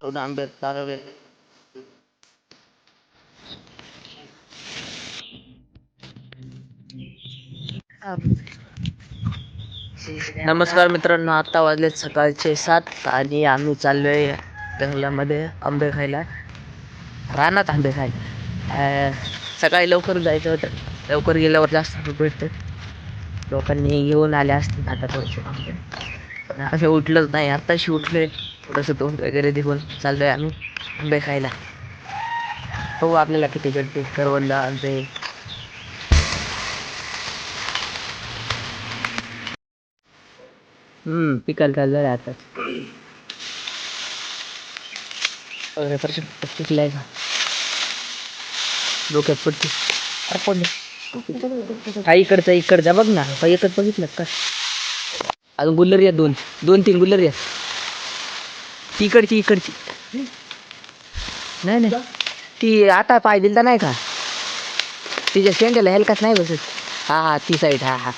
दोन आंबे चालवले नमस्कार मित्रांनो आता वाजलेत सकाळचे सात आणि आम्ही चाललोय जंगलामध्ये आंबे खायला. रानात आंबे खायला. सकाळी लवकर जायचं होतं. लवकर गेल्यावर जास्त आंबे भेटते. लोकांनी घेऊन आले असते आता थोडेसे आंबे पण असं उठलंच नाही. आत्ताशी उठले थोडंसं तोंड वगैरे देऊन चाललोय आम्ही. आंबे खायला. हो आपल्याला किती भेटते करवंदा आंबे. हम्म पिकायला चालू आता. अरे परत पिकलाय का? डोक्यात पडते. अरे पडले. हा इकडचा इकडचा. बघ ना हा एकच बघितलं का? अजून गुल्लर या दोन. दोन तीन गुल्लर या. तिकडची इकडची नाही नाही. ती आता पाय दिलता नाही का? तिच्या शेंड्याला हेलकाच नाही बसत. हा हा ती साईड हा हा.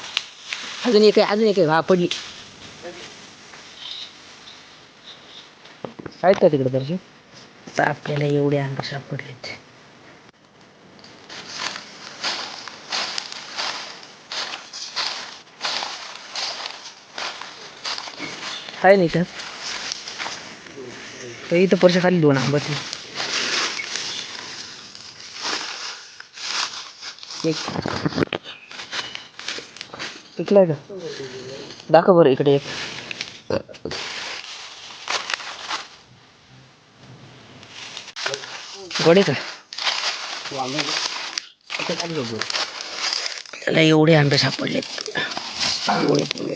अजून एक आहे अजून एक आहे हा पडली. आहेत का तिकडे दर्शन? आता आपल्याला एवढे अंग सापडलेत आहे नाही का तर इथं परशा खाली दोन आंबाची एक. आहे का? दाखव बरं इकडे एक. गोडे का? त्याला एवढे आंबे सापडलेत. एवढे एवढे.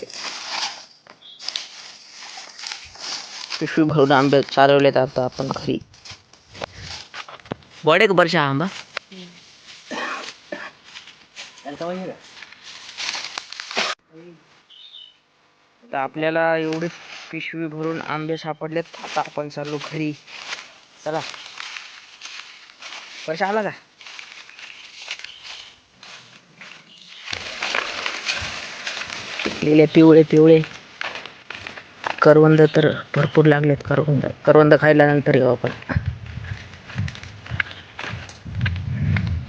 पिशवी भरून आंबे चालवलेत आता आपण घरी. बडे बरशा आंबा? तर आपल्याला एवढे पिशवी भरून आंबे सापडलेत. आता आपण चाललो घरी. चला. पैसा आला का? पिवळे पिवळे. करवंद तर भरपूर लागलेत करवंद. करवंद खायला नंतर येऊ आपण.